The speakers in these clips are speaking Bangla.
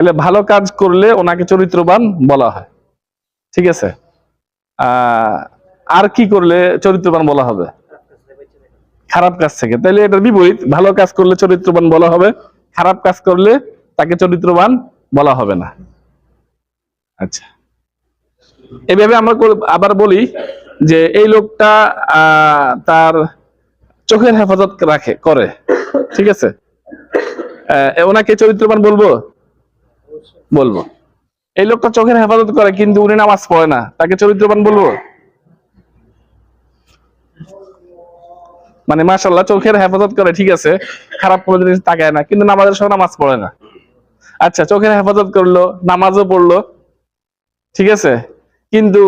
তাহলে ভালো কাজ করলে ওনাকে চরিত্রবান বলা হয়। ঠিক আছে? আর কি করলে চরিত্রবান বলা হবে? খারাপ কাজ থেকে। তাহলে এটার বিপরীত, ভালো কাজ করলে চরিত্রবান বলা হবে, খারাপ কাজ করলে তাকে চরিত্রবান বলা হবে না। আচ্ছা। এভাবে আমরা আবার বলি যে এই লোকটা তার চোখের হেফাজত রাখে, করে। ঠিক আছে? ওনাকে চরিত্রবান বলব? বলব। এই লোকটা চোখের হেফাজত করে, কিন্তু উনি নামাজ পড়ে না। তাকে চরিত্রবান বলব? মানে মাশাল্লাহ চোখের হেফাজত করে, ঠিক আছে। খারাপ কোনো জিনিস তাকায় না, কিন্তু নামাজের সময় নামাজ পড়ে না। আচ্ছা চোখের হেফাজত করল, নামাজও পড়ল, ঠিক আছে। কিন্তু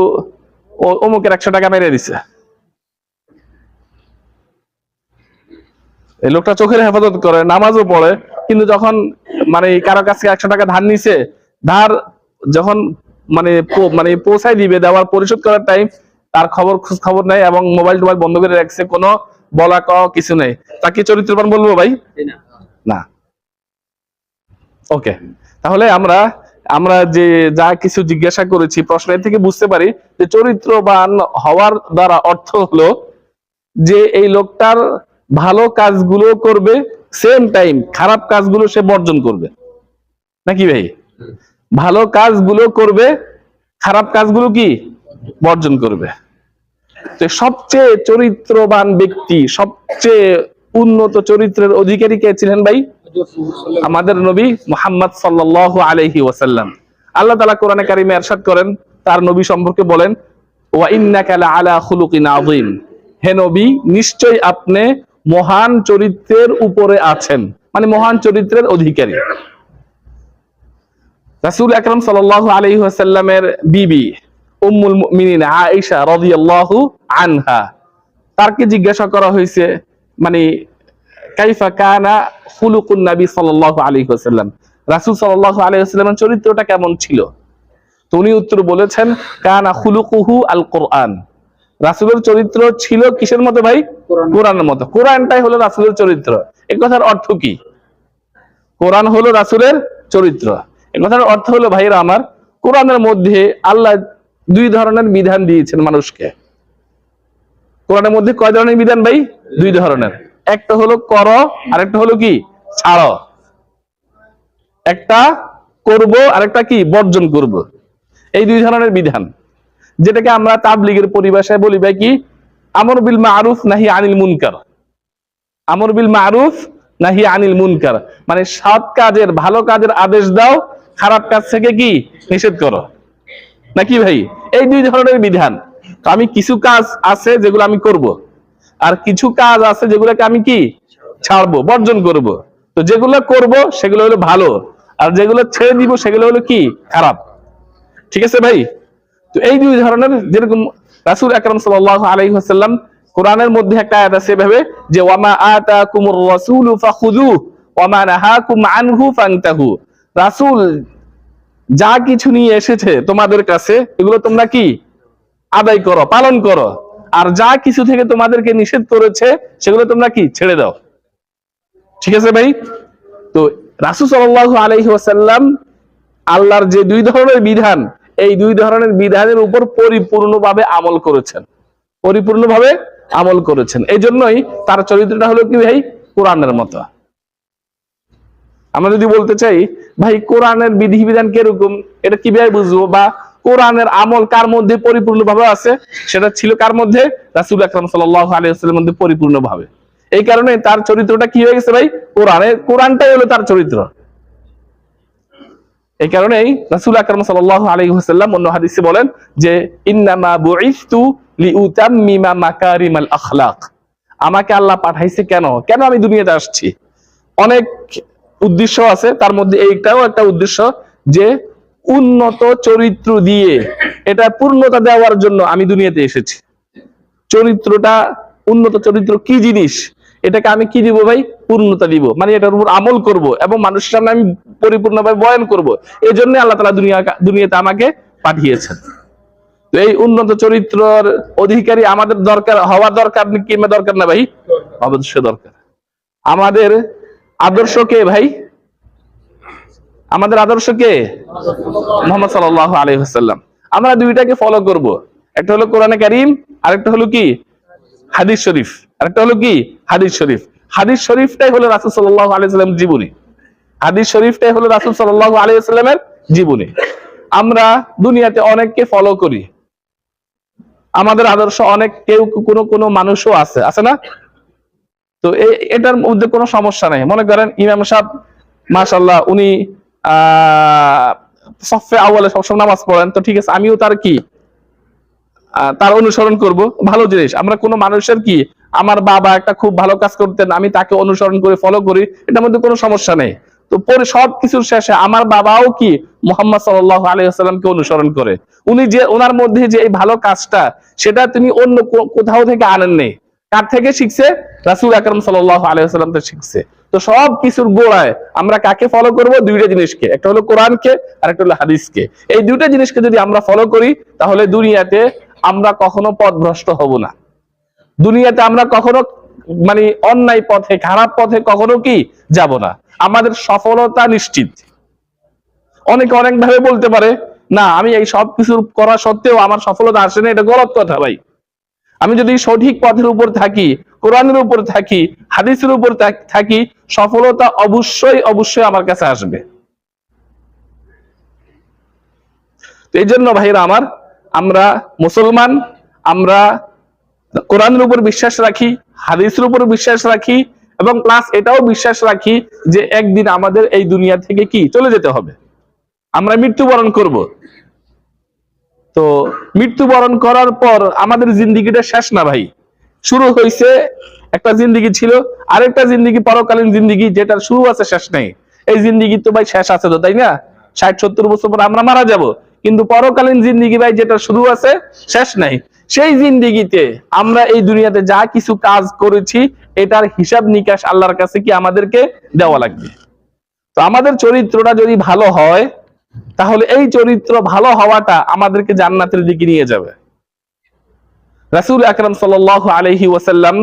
ও অমুকের একশো টাকা মেরে দিছে। এই লোকটা চোখের হেফাজত করে, নামাজও পড়ে কিন্তু যখন মানে কারও কাছে একশো টাকা ধার নিছে ধার যখন মানে মানে পৌঁছাই দিবে দেওয়ার পরিশোধ করার টাইম তার খবর খোঁজ খবর নেই এবং মোবাইল টোবাইল বন্ধ করে রাখছে কোনো বলা ক কিছু নেই। তাকে চরিত্রবান বলব ভাই? না। ওকে তাহলে আমরা আমরা যে যা কিছু জিজ্ঞাসা করেছি প্রশ্নের থেকে বুঝতে পারি যে চরিত্রবান হওয়ার দ্বারা অর্থ হলো যে এই লোকটার ভালো কাজগুলো করবে সেম টাইম খারাপ কাজগুলো সে বর্জন করবে। নাকি ভাই? ভালো কাজগুলো করবে, খারাপ কাজগুলো কি? বর্জন করবে। সবচেয়ে চরিত্রবান ব্যক্তি, সবচেয়ে উন্নত চরিত্রের অধিকারী কে ছিলেন ভাই? আমাদের নবী মোহাম্মদ সাল্ল আলহি ওয়াসাল্লাম। আল্লাহ তালা কোরআনে কারিমে এরশাদ করেন, তার নবী সম্পর্কে বলেন, ওয়া ইন্নাকালা আলা হে নবী নিশ্চয় আপনি মহান চরিত্রের উপরে আছেন। মানে মহান চরিত্রের অধিকারী। রাসূল আকরাম সাল্লাল্লাহু আলাইহি ওয়াসাল্লামের বিবি উম্মুল মুমিনিন আয়েশা রাদিয়াল্লাহু আনহা, তারকে জিজ্ঞাসা করা হয়েছে মানে কাইফা কানা খুলুকুন নবী সাল্লাল্লাহু আলাইহি ওয়াসাল্লাম? রাসূল সাল্লাল্লাহু আলাইহি ওয়াসাল্লামের চরিত্রটা কেমন ছিল? তো উনি উত্তর বলেছেন, কানা খুলুকুহু আল কোরআন রাসূলের চরিত্র ছিল কিসের মতো ভাই? কোরআনের মতো। কোরআনটাই হলো রাসূলের চরিত্র। এই কথার অর্থ কি? কোরআন হলো রাসূলের চরিত্র। এই কথার অর্থ হলো ভাইরা আমার, কোরআনের মধ্যে আল্লাহ দুই ধরনের বিধান দিয়েছেন মানুষকে। কোরআনের মধ্যে কয় ধরনের বিধান ভাই? দুই ধরনের। একটা হলো কর আর একটা হলো কি? ছাড়। একটা করব আর একটা কি? বর্জন করব। এই দুই ধরনের বিধান। যেটাকে আমরা তাবলিগের পরিভাষায় বলি ভাই কি? আমর বিল মারুফ নাহি আনিল মুনকার। আমর বিল মারুফ নাহি আনিল মুনকার। মানে সৎ কাজের, ভালো কাজের আদেশ দাও, খারাপ কাজ থেকে কি? নিষেধ করো। নাকি ভাই? এই দুই ধরনের বিধান। তো আমি কিছু কাজ আছে যেগুলো আমি করব। আর কিছু কাজ আছে যেগুলোকে আমি কি? ছাড়বো, বর্জন করব। তো যেগুলো করব, সেগুলো হলো ভালো। আর যেগুলো ছেড়ে দিব, সেগুলো হলো কি? খারাপ। ঠিক আছে ভাই? তো এই দুই ধরনের যেরকম রাসূল আকরাম সাল্লাল্লাহু আলাইহি ওয়াসাল্লাম কোরআনের মধ্যে একটা আয়াত আছে এভাবে যে, ওয়ামা আতা আতাকুমুর রাসূলু ফাখুযুহু ওয়ামা নাহাকুম আনহু ফান্তাহু। রাসূল, যা কিছু নিয়ে এসেছে তোমাদের কাছে, এগুলো তোমরা কি? আদায় করো, পালন করো। আর যা কিছু থেকে তোমাদেরকে নিষেধ করেছে, সেগুলো তোমরা কি? ছেড়ে দাও। ঠিক আছে ভাই? তো রাসূল সাল্লাল্লাহু আলাইহি ওয়াসাল্লাম আল্লাহর যে দুই ধরনের বিধান এই দুই ধরনের বিধানের উপর পরিপূর্ণভাবে আমল করেছেন। পরিপূর্ণভাবে আমল করেছেন। এই জন্যই তার চরিত্রটা হলো কি ভাই? কোরআনের মতো। আমরা যদি বলতে চাই, ভাই কোরআনের বিধিবিধান কীরকম? এটা কীভাবে বুঝব? বা কোরআনের আমল কার মধ্যে পরিপূর্ণভাবে আছে? সেটা ছিল কার মধ্যে? রাসূল আকরাম সাল্লাল্লাহু আলাইহি ওয়াসাল্লামের মধ্যে পরিপূর্ণভাবে। এই কারণে তার চরিত্রটা কি হয়ে গেছে ভাই? কোরআনে, কোরআনটাই হলো তার চরিত্র। এই কারণেই রাসূল আকরাম সাল্লাল্লাহু আলাইহি ওয়াসাল্লাম অন্য হাদিসে বলেন যে আমাকে আল্লাহ পাঠাইছে কেন? কেন আমি দুনিয়াতে আসছি? অনেক উদ্দেশ্য আছে, তার মধ্যে এইটাও একটা উদ্দেশ্য যে, উন্নত চরিত্র দিয়ে এটা পূর্ণতা দেওয়ার জন্য আমি দুনিয়াতে এসেছি। চরিত্রটা, উন্নত চরিত্র কি জিনিস? এটাকে আমি কি দিব ভাই? পূর্ণতা দিব। মানে এটার উপর আমল করব এবং মানুষের সামনে আমি পরিপূর্ণভাবে বয়ান করব। এই জন্য আল্লাহ তালা দুনিয়া দুনিয়াতে আমাকে পাঠিয়েছেন। এই উন্নত চরিত্রর অধিকারী আমাদের দরকার, হওয়া দরকার কিংবা দরকার না ভাই? অবশ্যই দরকার। আমাদের আদর্শ কে ভাই? আমাদের আদর্শ কে? মোহাম্মদ সাল্লাহ আলহিহাল্লাম আমরা দুইটাকে ফলো করব। একটা হলো কোরআনে কারিম, আরেকটা হলো কি? হাদিস শরীফ। আরেকটা হলো কি? হাদিস শরীফ। হাদিস শরীফটাই হলো রাসুল সাল্লাহ আলাইসাল্লাম জীবনী। হাদিস শরীফটাই হলো রাসুল সাল্লাহ আলাইসাল্লামের জীবনী। আমরা দুনিয়াতে অনেককে ফলো করি। আমাদের আদর্শ অনেক, কেউ কোনো কোনো মানুষও আছে। আছে না? তো এটার মধ্যে কোনো সমস্যা নেই। মনে করেন ইমাম সাহেব মাশাল্লাহ উনি সফে আওয়ালে সবসময় নামাজ পড়েন। তো ঠিক আছে, আমিও তার কি? তার অনুসরণ করব। ভালো জিনিস। আমরা কোনো মানুষের কি আমার বাবা একটা খুব ভালো কাজ করতেন, আমি তাকে অনুসরণ করে ফলো করি, এটার মধ্যে কোনো সমস্যা নেই। তো পরে সব কিছুর শেষে আমার বাবাও কি মোহাম্মদ সাল্লাহ আলাইসাল্লামকে অনুসরণ করে। উনি যে ওনার মধ্যে যে এই ভালো কাজটা, সেটা তিনি অন্য কোথাও থেকে আনেন নেই। কার থেকে শিখছে? রাসুল আকরম সাল্লাহ আলাইসাল্লাম থেকে শিখছে। তো সব কিছুর গোড়ায় আমরা কাকে ফলো করব? দুইটা জিনিসকে, একটা হলো কোরআনকে, আর একটা হলো হাদিসকে। এই দুইটা জিনিসকে যদি আমরা ফলো করি, তাহলে দুনিয়াতে আমরা কখনো পথভ্রষ্ট হব না। দুনিয়াতে আমরা কখনো মানে অন্যায় পথে, খারাপ পথে কখনো কি যাব না। আমাদের সফলতা নিশ্চিত। অনেকে অনেক ভাবে বলতে পারে, না, আমি এই সব কিছু করা সত্ত্বেও আমার সফলতা আসে না, এটা গলত কথা ভাই। আমি যদি সঠিক পথের উপর থাকি, কোরআনের উপর থাকি, হাদিসের উপর থাকি সফলতা অবশ্যই অবশ্যই আমার কাছে আসবে। এই জন্য ভাইরা আমার, আমরা মুসলমান, আমরা কোরআনের উপর বিশ্বাস রাখি, হাদিসের উপর বিশ্বাস রাখি এবং প্লাস এটাও বিশ্বাস রাখি যে একদিন আমাদের এই দুনিয়া থেকে কি চলে যেতে হবে। আমরা মৃত্যুবরণ করব। তো মৃত্যুবরণ করার পর আমাদের জিন্দিগিটা শেষ না ভাই। শুরু হয়েছে একটা জিন্দিগি ছিল, আরেকটা জিন্দিগি, পরকালীন জিন্দিগি যেটার শুরু আছে শেষ নেই। এই জিন্দিগি তো ভাই শেষ আছে তো, তাই না? ষাট সত্তর বছর পর আমরা মারা যাব, কিন্তু পরকালীন জিন্দিগি ভাই যেটা শুরু আছে শেষ নাই। সেই জিন্দিগিতে আমরা এই দুনিয়াতে যা কিছু কাজ করেছি, এটার হিসাব নিকাশ আল্লাহর কাছে কি আমাদেরকে দেওয়া লাগবে? তো আমাদের চরিত্রটা যদি ভালো হয়, তাহলে এই চরিত্র ভালো হওয়াটা আমাদেরকে জান্নাতের দিকে নিয়ে যাবে। রাসূল আকরাম সাল্লাল্লাহু আলাইহি ওয়াসাল্লাম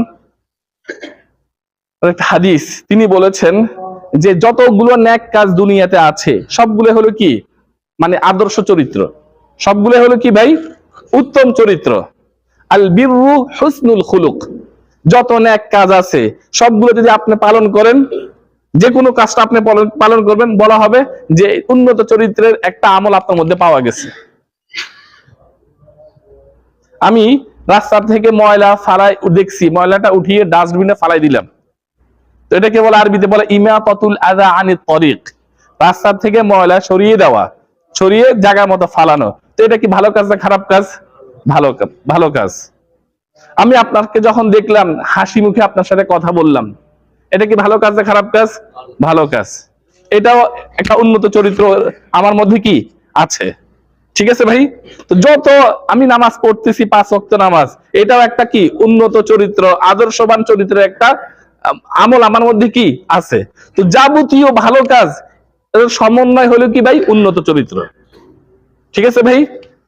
একটা হাদিস, তিনি বলেছেন যে যতগুলো ন্যাক কাজ দুনিয়াতে আছে, সবগুলো হলো কি? মানে আদর্শ চরিত্র। সবগুলো হলো কি ভাই? উত্তম চরিত্র। আল বিররু হুসনুল খুলুক। যত ন্যাক কাজ আছে, সবগুলো যদি আপনি পালন করেন, যে কোনো কাজটা আপনি পালন- করবেন, বলা হবে যে উন্নত চরিত্রের একটা আমল আপনার মধ্যে পাওয়া গেছে। আমি রাস্তা থেকে ময়লা ফালাই দেখছি, ময়লাটা উঠিয়ে ডাস্টবিনে ফালাই দিলাম। তো এটাকে বলে আরবিতে বলে ইমা ইমাতাতুল আদা আনি তরিক। রাস্তার থেকে ময়লা সরিয়ে দেওয়া, সরিয়ে জায়গার মতো ফালানো। তো এটা কি ভালো কাজ না খারাপ কাজ? ভালো ভালো কাজ। আমি আপনাকে যখন দেখলাম, হাসি মুখে আপনার সাথে কথা বললাম, এটা কি ভালো কাজ না খারাপ কাজ? ভালো কাজ। এটাও একটা উন্নত চরিত্র আমার মধ্যে কি? আছে। ঠিক আছে ভাই? তো যত আমি নামাজ পড়তেছি, পাঁচ ওয়াক্ত নামাজ, এটাও একটা কি? উন্নত চরিত্র, আদর্শবান চরিত্রের একটা আমল আমার মধ্যে কি? আছে। তো যাবতীয় ভালো কাজ সমন্বয় হলো কি ভাই? উন্নত চরিত্র। ঠিক আছে ভাই?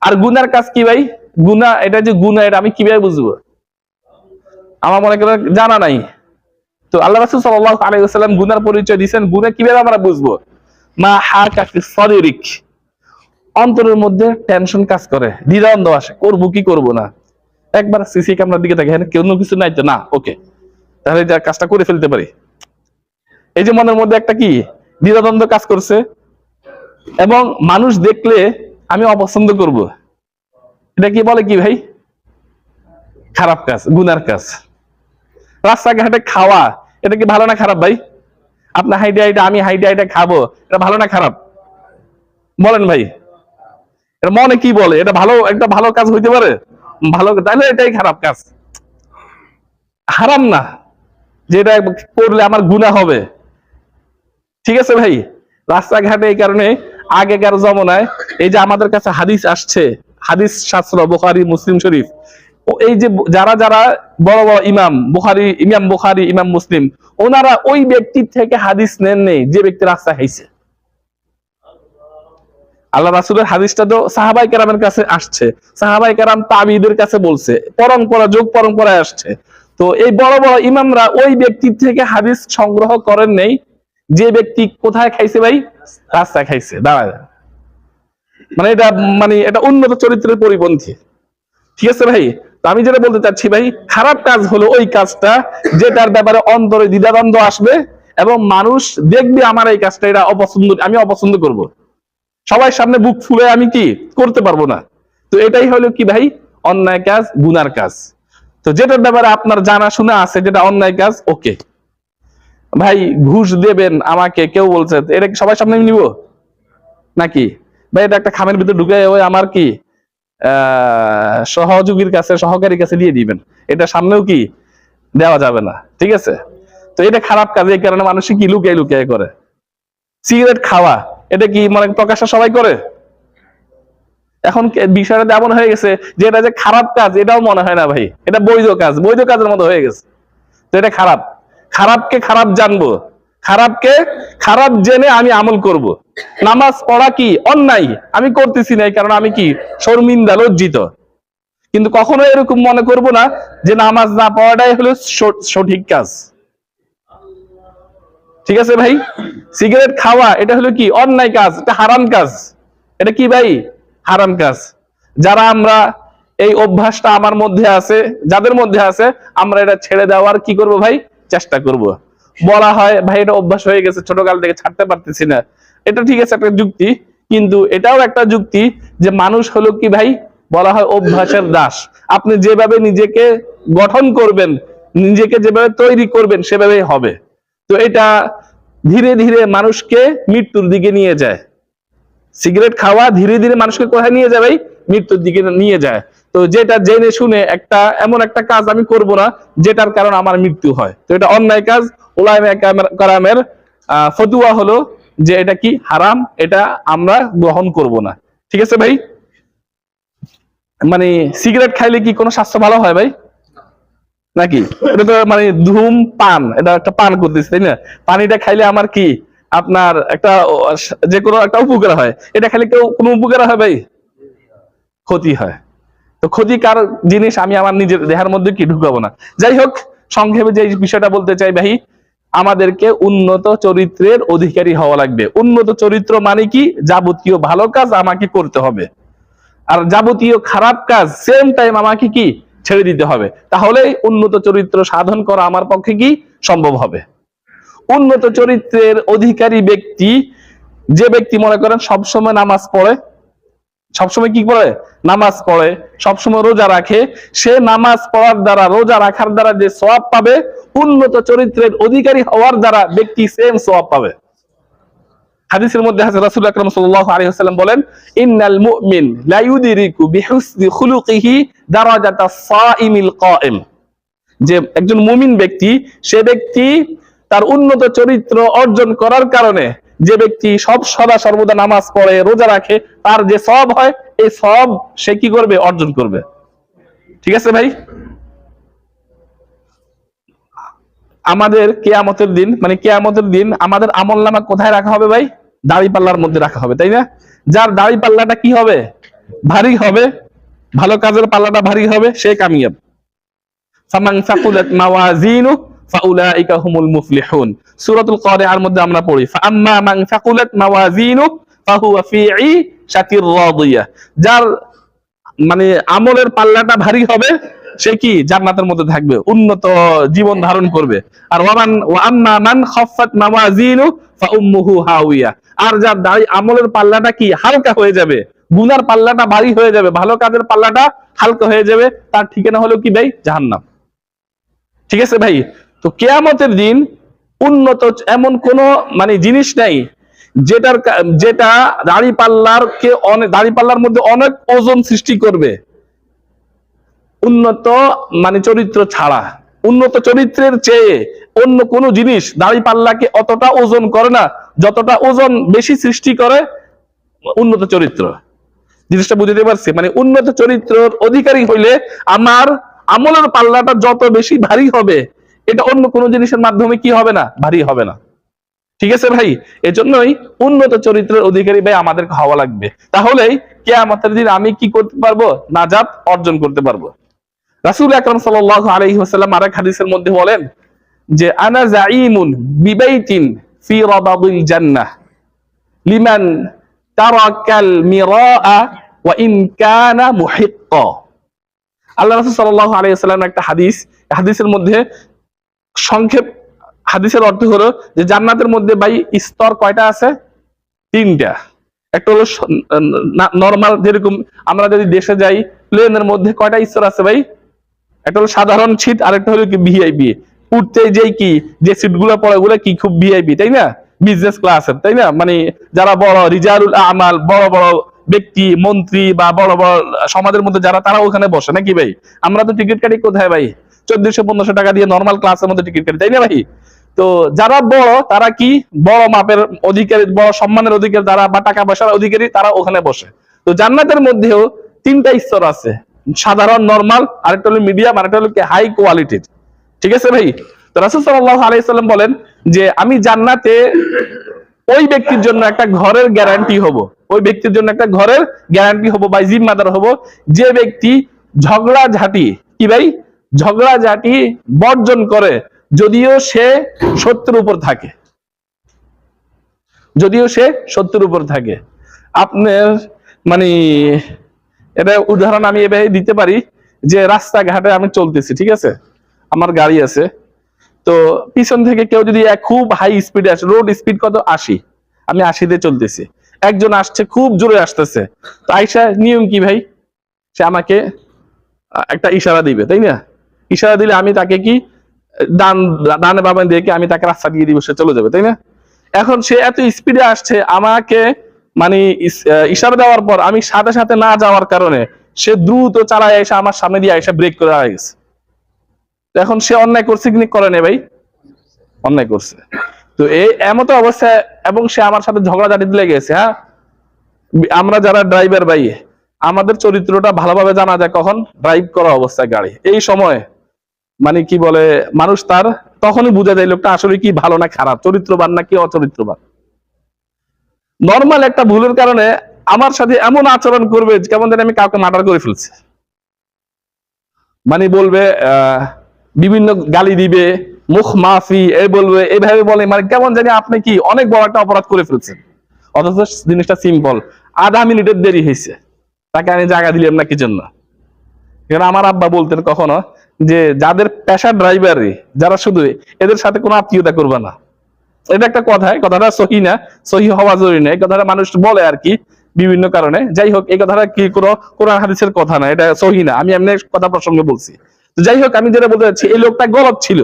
আর গুনার কাজ কি ভাই? গুনা এটা যে গুনা এটা আমি কীভাবে বুঝব? আমার মনে করেন জানা নাই। তো আল্লাহ রাসূল সাল্লাল্লাহু আলাইহি ওয়াসাল্লাম গুনার পরিচয় দিচ্ছেন গুনাহ কীভাবে আমরা বুঝব? মা হাকা ফি সদরিক। অন্তরের মধ্যে টেনশন কাজ করে, দ্বিধাদ্বন্দ্ব আসে, করব কি করব না? একবার সিসি ক্যামেরার দিকে দেখে কোনো কিছু নাই তো, না ওকে তাহলে যা কাজটা করে ফেলতে পারি। এই যে মনের মধ্যে একটা কি? দ্বিধাদ্বন্দ্ব কাজ করছে। এবং মানুষ দেখলে আমি অপছন্দ করব। এটা কি বলে কি ভাই? খারাপ কাজ, গুনার কাজ। রাস্তাঘাটে খাওয়া, এটা কি ভালো না খারাপ ভাই? আপনার হাইডে হাইডে আমি হাইডে হাইডে খাব, এটা ভালো না খারাপ? বলেন ভাই। এটা মনে কি বলে? এটা ভালো, একটা ভালো কাজ হইতে পারে? ভালো তাহলে এটাই খারাপ কাজ। হারাম না যেটা করলে আমার গুণা হবে। ঠিক আছে ভাই? রাস্তাঘাটে এই কারণে আগেকার জমানায় এই যে আমাদের কাছে হাদিস আসছে হাদিস শাস্ত্র, বুখারী, মুসলিম শরীফ। এই যে যারা যারা বড় বড় ইমাম, বুখারী ইমাম বুখারী, ইমাম মুসলিম, ওনারা ওই ব্যক্তির থেকে হাদিস নেন নেই, যে ব্যক্তি রাস্তা খাইছে আল্লাহ রাসুলের হাদিসটা তো সাহাবাই কেরামের কাছে আসছে। সাহাবাই কেরাম তাবিদের কাছে বলছে, পরম্পরা, যোগ পরম্পরায় আসছে। তো এই বড় বড় ইমামরা ওই ব্যক্তির থেকে হাদিস সংগ্রহ করেন নেই, যে ব্যক্তি কোথায় খাইছে ভাই? রাস্তায় খাইছে, দাঁড়ায়। মানে এটা মানে এটা উন্নত চরিত্রের পরিপন্থী। ঠিক আছে ভাই? আমি যেটা বলতে চাচ্ছি ভাই, খারাপ কাজ হলো ওই কাজটা যেটার ব্যাপারে অন্তরে দ্বিধাদ্বন্দ্ব আসবে এবং মানুষ দেখবে আমার এই কাজটা, এটা অপছন্দ, আমি অপছন্দ করব। সবার সামনে বুক ফুলে আমি কি করতে পারব না? তো এটাই হলো কি ভাই? অন্যায় কাজ, গুনার কাজ। তো যেটার ব্যাপারে আপনার জানা শোনা আছে, যেটা অন্যায় কাজ, ওকে। ভাই, ঘুষ দেবেন আমাকে, কেউ বলছে, এটা কি সবার সামনে নিব? নাকি? ভাই, এটা একটা খামের ভিতরে ঢুকে ওই আমার কি সহযোগীর কাছে, সহকারীর কাছে দিয়ে দিবেন। এটা সামনেও কি দেওয়া যাবে না, ঠিক আছে? তো এটা খারাপ কাজ, এই কারণে মানুষ কি লুকিয়ে লুকিয়ে করে? সিগারেট খাওয়া, এটা কি মানে প্রকাশটা সবাই করে? এখন বিষয়টা এমন হয়ে গেছে যে এটা যে খারাপ কাজ, এটাও মনে হয় না ভাই। এটা বৈধ কাজ, বৈধ কাজের মতো হয়ে গেছে। তো এটা খারাপ। খারাপকে খারাপ জানব, খারাপকে খারাপ জেনে আমি আমল করব। নামাজ পড়া কি? অন্যায়। আমি করতেছি না কারণে আমি কি শর্মিন্দা লজ্জিত? কিন্তু কখনো এরকম মনে করব না যে নামাজ না পড়াটাই হলো সঠিক কাজ। ঠিক আছে ভাই? সিগারেট খাওয়া, এটা হলো কি? অন্যায় কাজ, এটা হারাম কাজ। এটা কি ভাই? হারাম কাজ। যারা আমরা এই অভ্যাসটা আমার মধ্যে আছে, যাদের মধ্যে আছে, আমরা এটা ছেড়ে দেওয়ার কি করব ভাই? চেষ্টা করব। বলা হয়, ভাই, এটা অভ্যাস হয়ে গেছে, ছোটকাল থেকে ছাড়তে পারতেছি না। এটা ঠিক আছে একটা যুক্তি। কিন্তু এটাও একটা যুক্তি যে মানুষ হলো কি ভাই? বলা হয় অভ্যাসের দাস। আপনি যেভাবে নিজেকে গঠন করবেন নিজেকে যেভাবে তৈরি করবেন সেভাবেই হবে। তো এটা ধীরে ধীরে মানুষকে মৃত্যুর দিকে নিয়ে যায়। সিগারেট খাওয়া ধীরে ধীরে মানুষকে কোথায় নিয়ে ভাই? মৃত্যুর দিকে নিয়ে যায়। তো যেটা জেনে শুনে একটা এমন একটা কাজ আমি করব না যেটার কারণ আমার মৃত্যু হয়। তো এটা অন্যায় কাজ। ওলামে কারামের আহ, ফতুয়া হলো যে এটা কি হারাম, এটা আমরা গ্রহণ করব না। ঠিক আছে ভাই? মানে সিগারেট খাইলে কি কোনো স্বাস্থ্য ভালো হয় ভাই? নাকি? এটা তো মানে ধূম, পান, এটা একটা পান করতেছে, তাই না? পানিটা খাইলে আমার কি? আপনার একটা, যে কোনো একটা উপকার হয়। এটা খাইলে কেউ কোনো উপকার হয় ভাই? ক্ষতি হয়। তো ক্ষতিকার জিনিস আমি আমার নিজের দেহের মধ্যে কি ঢুকাবো না? যাই হোক, সংক্ষেপে যে বিষয়টা বলতে চাই ভাই আমাদেরকে উন্নত চরিত্রের অধিকারী হওয়া লাগবে। উন্নত চরিত্র মানে কি? যাবতীয় ভালো কাজ আমাকে করতে হবে। আর যাবতীয় খারাপ কাজ সেম টাইম আমাকে কি? ছেড়ে দিতে হবে। তাহলে উন্নত চরিত্র সাধন করা আমার পক্ষে কি? সম্ভব হবে। উন্নত চরিত্রের অধিকারী ব্যক্তি, যে ব্যক্তি মনে করেন সবসময় নামাজ পড়ে সবসময় কি করে? নামাজ পড়ে। সবসময় রোজা রাখে। সে নামাজ পড়ার দ্বারা, রোজা রাখার দ্বারা যে সওয়াব পাবে, উন্নত চরিত্রের অধিকারী হওয়ার দ্বারা ব্যক্তি সেম সওয়াব পাবে। হাদিসের মধ্যে আছে, রাসূল আকরাম সাল্লাল্লাহু বলেন, ইন্নাল মুমিন সাইমিল যে একজন মুমিন ব্যক্তি, সে ব্যক্তি তার উন্নত চরিত্র অর্জন করার কারণে যে ব্যক্তি সব সদা সর্বদা নামাজ পড়ে, রোজা রাখে, তার যে সব হয়, এই সব সে কি করবে? অর্জন করবে। ঠিক আছে ভাই? আমাদের কেয়ামতের দিন মানে কেয়ামতের দিন আমাদের আমল নামা কোথায় রাখা হবে ভাই? দাড়ি পাল্লার মধ্যে রাখা হবে, তাই না? যার দাড়ি পাল্লাটা কি হবে? ভারী হবে, ভালো কাজের পাল্লাটা ভারী হবে, সে কামিয়াব। ফামান সাকুলাত মাওয়াজিনু ফাউলাইকা হুমুল মুফলিহুন। সূরাতুল কারিআর মধ্যে আমরা পড়ি মান মাওয়াজিনু ফাহুয়া রাদিয়াহ যার মানে আমলের পাল্লাটা ভারী হবে, সে কি জান্নাতের মধ্যে থাকবে, উন্নত জীবন ধারণ করবে। আর ওয়ামান মান হাওিয়া আর যার দাড়ি আমলের পাল্লাটা কি হালকা হয়ে যাবে, গুনার পাল্লাটা ভারী হয়ে যাবে, ভালো কাজের পাল্লাটা হালকা হয়ে যাবে, তার ঠিকানা হলো কি ভাই? জাহান্নাম। ঠিক আছে ভাই? তো কেয়ামতের দিন উন্নত এমন কোন মানে জিনিস নাই, যেটার যেটা দাড়ি পাল্লার কে অনেক দাড়ি পাল্লার মধ্যে অনেক ওজন সৃষ্টি করবে। উন্নত মানে চরিত্র ছাড়া। উন্নত চরিত্রের চেয়ে অন্য কোন জিনিস দাড়ি পাল্লাকে অতটা ওজন করে না, যতটা ওজন বেশি সৃষ্টি করে উন্নত চরিত্র। জিনিসটা বুঝতে পারছি? মানে উন্নত চরিত্রের অধিকারী হইলে আমার আমলের পাল্লাটা যত বেশি ভারী হবে এটা অন্য কোনো জিনিসের মাধ্যমে কি হবে না? ভারী হবে না। ঠিক আছে ভাই? এজন্যই উন্নত চরিত্রের অধিকারী ভাই আমাদের হওয়া লাগবে। তাহলেই কে আমাদের দিন আমি কি করতে পারব? নাজাত অর্জন করতে পারব। রাসূল আকরাম সাল্লাল্লাহু আলাইহি ওয়াসাল্লাম আরেক হাদিসের মধ্যে বলেন যে, আনা জাইমুন বিবাইতিন ফি জান্নাহ। লিমান তারাকাল মিরাআ ওয়া ইন কানা আল্লাহ রাসূল সাল্লাল্লাহু আলাইহি ওয়াসাল্লাম একটা হাদিস হাদিসের মধ্যে সংক্ষেপ হাদিসের অর্থ হলো যে জান্নাতের মধ্যে ভাই স্তর কয়টা আছে? তিনটা। একটা হলো নর্মাল যেরকম আমরা যদি দেশে যাই, প্লেনের মধ্যে কয়টা স্তর আছে ভাই? একটা হলো সাধারণ সিট আর একটা হলো কি ভিআইপি উঠতে যেই কি, যে সিটগুলো পড়ে ওগুলো কি খুব ভিআইপি তাই না? বিজনেস ক্লাসের তাই না? মানে যারা বড়, রিজারুল আমাল, বড় বড় ব্যক্তি, মন্ত্রী বা বড় বড় সমাজের মধ্যে যারা তারা ওখানে বসে, নাকি ভাই? আমরা তো টিকিট কাটি কোথায় ভাই? চোদ্দশো পনেরোশো টাকা দিয়ে নর্মাল ক্লাসের মধ্যে টিকিট কাটি, তাই না ভাই? তো যারা বড়, তারা কি? বড় মাপের অধিকারী, বড় সম্মানের অধিকারী তারা বা টাকা পয়সার অধিকারী, তারা ওখানে বসে। তো জান্নাতের মধ্যেও তিনটা স্তর আছে। সাধারণ নর্মাল আরেকটা হলো মিডিয়াম আরেকটা হলো হাই কোয়ালিটির ঠিক আছে ভাই? তো রাসূল সাল্লাল্লাহু আলাইহি সাল্লাম বলেন যে, আমি জান্নাতে ওই ব্যক্তির জন্য একটা ঘরের গ্যারান্টি হব। ওই ব্যক্তির জন্য একটা ঘরের গ্যারান্টি হব বা জিম্মাদার হব। যে ব্যক্তি ঝগড়া ঝাঁটি কি ভাই? ঝগড়া ঝাঁটি বর্জন করে, যদিও সে সত্যের উপর থাকে। যদিও সে সত্যের উপর থাকে। আপনার মানে এটা উদাহরণ আমি এভাবে দিতে পারি যে রাস্তাঘাটে আমি চলতেছি, ঠিক আছে? আমার গাড়ি আছে। তো পিছন থেকে কেউ যদি খুব হাই স্পিডে আসে রোড স্পিড কত? আশি। আমি আশিতে চলতেছি। একজন আসছে, খুব জোরে আসতেছে। তো আইসা, নিয়ম কি ভাই? সে আমাকে একটা ইশারা দিবে, তাই না? ইশারা দিলে আমি তাকে কি ডান ডানে বামে দিয়ে আমি তাকে রাস্তা দিয়ে দিব, সে চলে যাবে, তাই না? এখন সে এত স্পিডে আসছে, আমাকে মানে ইশারা দেওয়ার পর আমি সাথে সাথে না যাওয়ার কারণে সে দ্রুত চালায় এসে আমার সামনে দিয়ে এসে ব্রেক করে দাঁড়িয়ে গেছে। এখন সে অন্যায় করছে কি করে নে ভাই? অন্যায় করছে। তো এই এমত অবস্থায় এবং সে আমার সাথে ঝগড়াঝাটি লেগে গেছে হ্যাঁ? আমরা যারা ড্রাইভার ভাই, আমাদের চরিত্রটা ভালোভাবে জানা যায় কখন? ড্রাইভ করা অবস্থায় গাড়ি। এই সময় মানে কি বলে, মানুষ তার তখনই বুঝা যায় লোকটা আসলে কি ভালো না খারাপ, চরিত্রবান না কি অচরিত্রবান। নর্মাল একটা ভুলের কারণে আমার সাথে এমন আচরণ করবে, কেমন জানি আমি কাউকে মার্ডার করে ফেলছি। মানে বলবে বিভিন্ন গালি দিবে, মুখ মাফি এই বলবে এইভাবে বলে মানে কেমন জানি আপনি কি অনেক বড় একটা অপরাধ করে ফেলছেন। অথচ জিনিসটা সিম্পল আধা মিনিটের দেরি হয়েছে। তাকে আমি জায়গা দিলাম না কি জন্য? কারণ আমার আব্বা বলতেন কখনো যে, যাদের পেশা ড্রাইভারই যারা শুধু এদের সাথে কোনো আত্মীয়তা করবে না। এটা একটা কথা কথাটা সহি না, সহি হওয়া জরুরি না। এই কথাটা মানুষ বলে আর কি, বিভিন্ন কারণে। যাই হোক, এই কথাটা কি কোনো কোরআন হাদিসের কথা না, এটা সহি না। আমি এমনি কথা প্রসঙ্গে বলছি। যাই হোক, আমি যেটা বলতে চাচ্ছি, এই লোকটা গলত ছিল।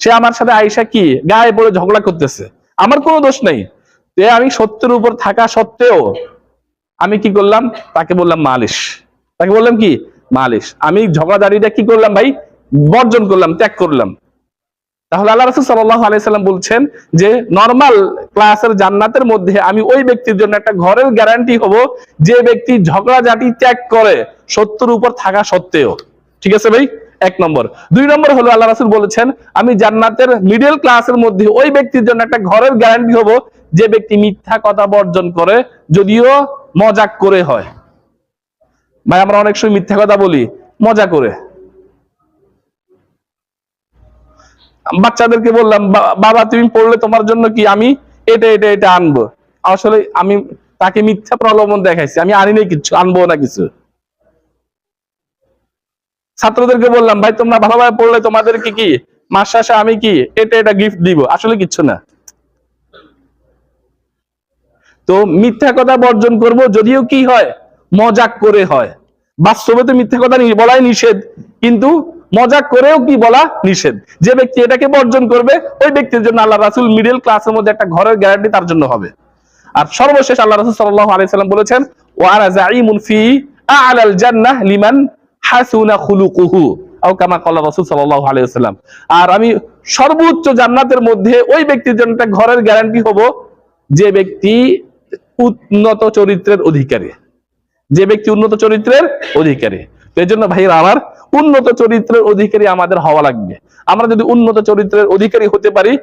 সে আমার সাথে আইসা কি, গায়ে পড়ে ঝগড়া করতেছে। আমার কোনো দোষ নেই। আমি সত্যের উপর থাকা সত্ত্বেও আমি কি করলাম? তাকে বললাম মালিশ। তাকে বললাম কি মালিশ। আমি ঝগড়াঝাড়িটা কি করলাম ভাই? বর্জন করলাম, ত্যাগ করলাম। তাহলে আল্লাহ রসুল বলছেন যে নর্মাল ক্লাসের জান্নাতের মধ্যে আমি ওই ব্যক্তির জন্য একটা ঘরের গ্যারান্টি হব, যে ব্যক্তি ঝগড়াঝাটি ত্যাগ করে, সত্যর উপর থাকা সত্ত্বেও। ঠিক আছে ভাই? এক নম্বর। দুই নম্বর হলো আল্লাহ রাসুল বলেছেন, আমি জান্নাতের মিডল ক্লাসের মধ্যে ওই ব্যক্তির জন্য একটা ঘরের গ্যারান্টি হব, যে ব্যক্তি মিথ্যা কথা বর্জন করে, যদিও মজাক করে হয়। ভাই, আমরা অনেক সময় মিথ্যা কথা বলি, মজা করে। বাচ্চাদেরকে বললাম বাবা, তুমি পড়লে তোমার জন্য কি আমি এটা এটা এটা আনব? আসলে আমি তাকে মিথ্যা প্রলোভন দেখাইছি, আমি আনি নাই কিছু, আনব না কিছু। ছাত্রদেরকে বললাম, ভাই, তোমরা ভালোভাবে পড়লে তোমাদেরকে কি মাস শেষে আমি কি এটা এটা গিফট দিব? আসলে কিচ্ছু না। তো মিথ্যা কথা বর্জন করব, যদিও কি হয় মজাক করে হয়। বাস্তবে তো মিথ্যা কথা বলাই নিষেধ। কিন্তু মজাক করেও কি বলা নিষেধ? যে ব্যক্তি এটাকে বর্জন করবে, ওই ব্যক্তির জন্য আল্লাহ রাসুল মিডল ক্লাসের মধ্যে একটা ঘরের গ্যারান্টি তার জন্য হবে। আর সর্বশেষ আল্লাহ রাসুল সাল্লাল্লাহু আলাইহি সাল্লাম বলেছেন কামা ওয়াসাল্লাম আর আমি সর্বোচ্চ জান্নাতের মধ্যে ওই ব্যক্তির জন্য একটা ঘরের গ্যারান্টি হব, যে ব্যক্তি উন্নত চরিত্রের অধিকারী। যে ব্যক্তি উন্নত চরিত্রের অধিকারী। এই জন্য ভাইরা আমার উন্নত চরিত্রের অধিকারী আমাদের হওয়া লাগবে। আমরা যদি উন্নত চরিত্রের অধিকারী হতে পারি,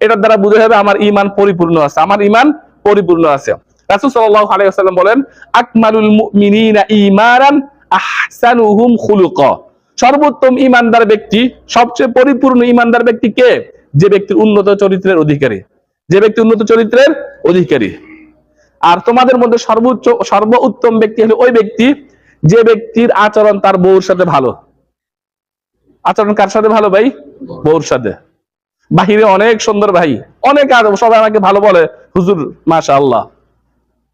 এটার দ্বারা বুঝে যাবে আমার ইমান পরিপূর্ণ আছে। আমার ইমান পরিপূর্ণ আছে। ব্যক্তি, সবচেয়ে পরিপূর্ণ ইমানদার ব্যক্তি কে? যে ব্যক্তি উন্নত চরিত্রের অধিকারী। যে ব্যক্তি উন্নত চরিত্রের অধিকারী। আর তোমাদের মধ্যে সর্বোচ্চ সর্ব উত্তম ব্যক্তি হলো ওই ব্যক্তি, যে ব্যক্তির আচরণ তার বউর সাথে ভালো। আচরণ কার সাথে ভালো ভাই? বউর সাথে। বাহিরে অনেক সুন্দর ভাই, অনেক সবাই আমাকে ভালো বলে, হুজুর মাশা আল্লাহ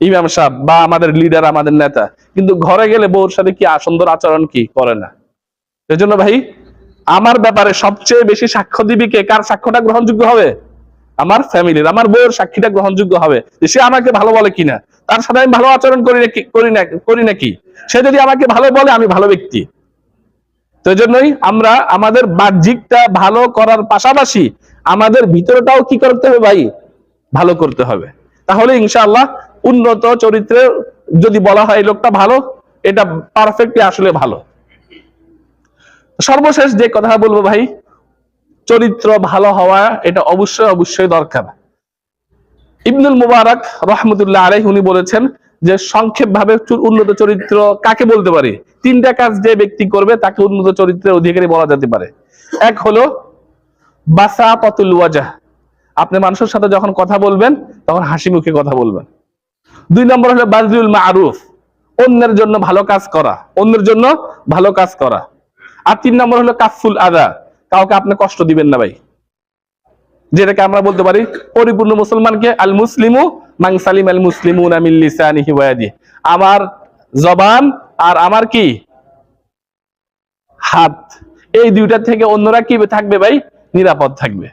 ইমাম সাহেব বা আমাদের লিডার আমাদের নেতা। কিন্তু ঘরে গেলে বউর সাথে কি সুন্দর আচরণ কি? করে না। এজন্য ভাই, আমার ব্যাপারে সবচেয়ে বেশি সাক্ষ্য দিবি কে? কার সাক্ষ্যটা গ্রহণযোগ্য হবে? আমার ফ্যামিলির আমার বউয়ের সাক্ষীটা গ্রহণযোগ্য হবে যে সে আমাকে ভালো বলে কিনা? তার সাথে আমি ভালো আচরণ করি নাকি, করি না, করি নাকি? সে যদি আমাকে ভালো বলে, আমি ভালো ব্যক্তি। তো জন্যই আমরা আমাদের বাহ্যিকটা ভালো করার পাশাপাশি আমাদের ভিতরটাও কি করতে হবে ভাই? ভালো করতে হবে। তাহলে ইনশাআল্লাহ উন্নত চরিত্রে যদি বলা হয় লোকটা ভালো, এটা পারফেক্টলি আসলে ভালো। সর্বশেষ যে কথা বলব ভাই চরিত্র ভালো হওয়া এটা অবশ্যই অবশ্যই দরকার। ইবনুল মুবারক রহমতুল্লাহ আলাই উনি বলেছেন যে সংক্ষেপ ভাবে উন্নত চরিত্র কাকে বলতে পারি? তিনটা কাজ যে ব্যক্তি করবে তাকে উন্নত চরিত্রের অধিকারী বলা যেতে পারে। এক হলো বাসা পতুল আপনি মানুষের সাথে যখন কথা বলবেন, তখন হাসি মুখে কথা বলবেন। দুই নম্বর হলো বাজরুল মারুফ। অন্যের জন্য ভালো কাজ করা। অন্যের জন্য ভালো কাজ করা। আর তিন নম্বর হলো কাফুল আদা। কাউকে আপনি কষ্ট দিবেন না ভাই। যেটাকে আমরা বলতে পারি, পরিপূর্ণ মুসলমানকে আল মুসলিমু মাং সালিম আল মুসলিমু নামিল্লিসানিহি আমার জবান আর আমার কি? হাত। এই দুইটা থেকে অন্যরা কি থাকবে ভাই? নিরাপদ থাকবে।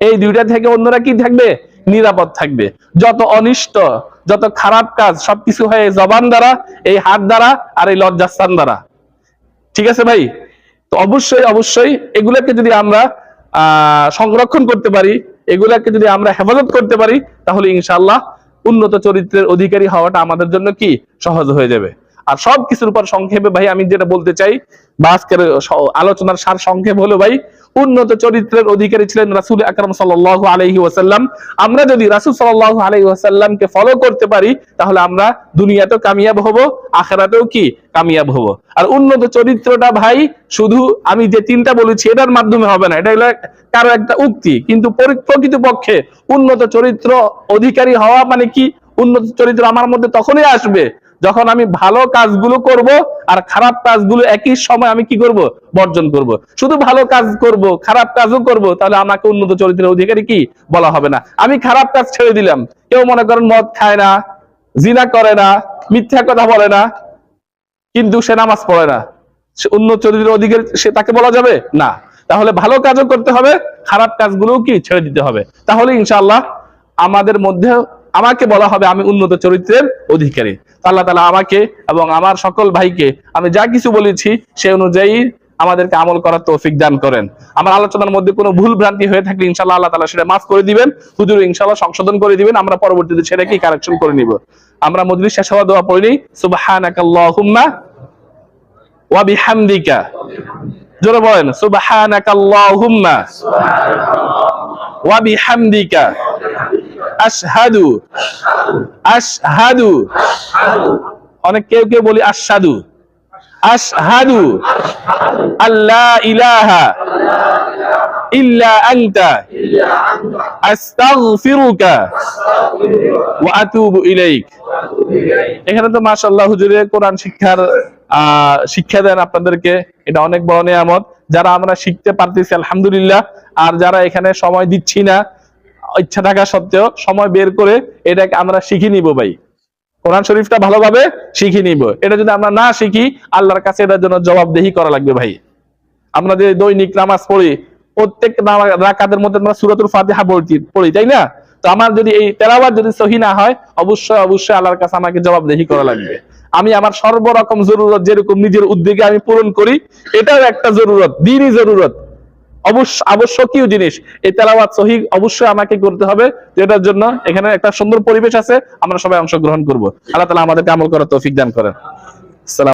এই দুইটা থেকে অন্যরা কি থাকবে? নিরাপদ থাকবে। যত অনিষ্ট, যত খারাপ কাজ সবকিছু হয় জবান দ্বারা, এই হাত দ্বারা আর এই লজ্জাস্থান দ্বারা। ঠিক আছে ভাই? তো অবশ্যই অবশ্যই এগুলাকে যদি আমরা সংরক্ষণ করতে পারি, এগুলাকে যদি আমরা হেফাজত করতে পারি, তাহলে ইনশাল্লাহ উন্নত চরিত্রের অধিকারী হওয়াটা আমাদের জন্য কি? সহজ হয়ে যাবে। আর সব কিছুর উপর সংক্ষেপে ভাই আমি যেটা বলতে চাই, বা আজকের আলোচনার সার সংক্ষেপ হলো ভাই উন্নত চরিত্রের অধিকারী ছিলেন রাসূল আকরাম সাল্লাল্লাহু আলাইহি ওয়াসাল্লাম। আমরা যদি রাসুল সাল্লাল্লাহু আলাইহি ওয়াসাল্লামকে ফলো করতে পারি, তাহলে আমরা দুনিয়াতেও কামিয়াব হব, আখেরাতেও কি? কামিয়াব হব। আর উন্নত চরিত্রটা ভাই, শুধু আমি যে তিনটা বলেছি, এটার মাধ্যমে হবে না। এটা হলো কারও একটা উক্তি। কিন্তু পরি- প্রকৃতপক্ষে উন্নত চরিত্র অধিকারী হওয়া মানে কি? উন্নত চরিত্র আমার মধ্যে তখনই আসবে যখন আমি ভালো কাজগুলো করব আর খারাপ কাজগুলো একই সময় আমি কি করব? বর্জন করব। শুধু ভালো কাজ করব, খারাপ কাজও করব, তাহলে আমাকে উন্নত চরিত্রের অধিকারী কি বলা হবে না। আমি খারাপ কাজ ছেড়ে দিলাম। কেউ মনে করেন মদ খায় না, জিনা করে না, মিথ্যা কথা বলে না, কিন্তু সে নামাজ পড়ে না। সে উন্নত চরিত্রের অধিকারী সে তাকে বলা যাবে? না। তাহলে ভালো কাজও করতে হবে, খারাপ কাজগুলোও কি ছেড়ে দিতে হবে? তাহলে ইনশাআল্লাহ আমাদের মধ্যে আমাকে বলা হবে আমি উন্নত চরিত্রের অধিকারী। আল্লাহ তালা আমাকে এবং আমার সকল ভাইকে আমি যা কিছু বলেছি সে অনুযায়ী আমাদেরকে আমল করার তৌফিক দান করেন। আমার আলোচনার মধ্যে কোনো ভুল ভ্রান্তি হয়ে থাকলে ইনশাল্লাহ আল্লাহ তালা সেটা মাফ করে দিবেন। হুজুর ইনশাল্লাহ সংশোধন করে দিবেন। আমরা পরবর্তীতে সেটা কি কারেকশন করে নিব। আমরা মজলিস শেষ হওয়া দোয়া পড়ি সুবহানাকাল্লাহুম্মা ওয়া বিহামদিকা। জোরে বলেন সুবহানাকাল্লাহুম্মা ওয়া বিহামদিকা। আশহাদু আশহাদু। অনেক কেউ কেউ বলি আশহাদু। আশহাদু আল্লাহ ইলাহা ইল্লা আনতা। আস্তাগফিরুকা ওয়া আতুবু ইলাইক। এখানে তো মাশাআল্লাহ হুজুরে কোরআন শিক্ষার শিক্ষা দেন আপনাদেরকে। এটা অনেক বড় নিয়ামত। যারা আমরা শিখতে পারতেছি, আলহামদুলিল্লাহ। আর যারা এখানে সময় দিচ্ছি না ইচ্ছা থাকা সত্ত্বেও সময় বের করে এটাকে আমরা শিখে নিব ভাই। কোরআন শরীফটা ভালোভাবে শিখে নিব। এটা যদি আমরা না শিখি, আল্লাহর কাছে এটার জন্য জবাবদেহি করা লাগবে ভাই। আমরা যে দৈনিক নামাজ পড়ি, প্রত্যেক রাকাতের মধ্যে আমরা সুরাতুল ফাতিহা পড়ি, তাই না? তো আমার যদি এই তেলাওয়াত যদি সহি না হয়, অবশ্যই অবশ্যই আল্লাহর কাছে আমাকে জবাবদেহি করা লাগবে। আমি আমার সর্বরকম জরুরত, যেরকম নিজের উদ্যোগে আমি পূরণ করি, এটাও একটা জরুরত, দিনই জরুরত। অবশ্য আবশ্যকীয় জিনিস। এই তেলাওয়াত সহি অবশ্যই আমাকে করতে হবে। যেটার জন্য এখানে একটা সুন্দর পরিবেশ আছে। আমরা সবাই অংশগ্রহণ করব। আল্লাহ তালা আমাদেরকে আমল করার তৌফিক দান করেন। আসসালাম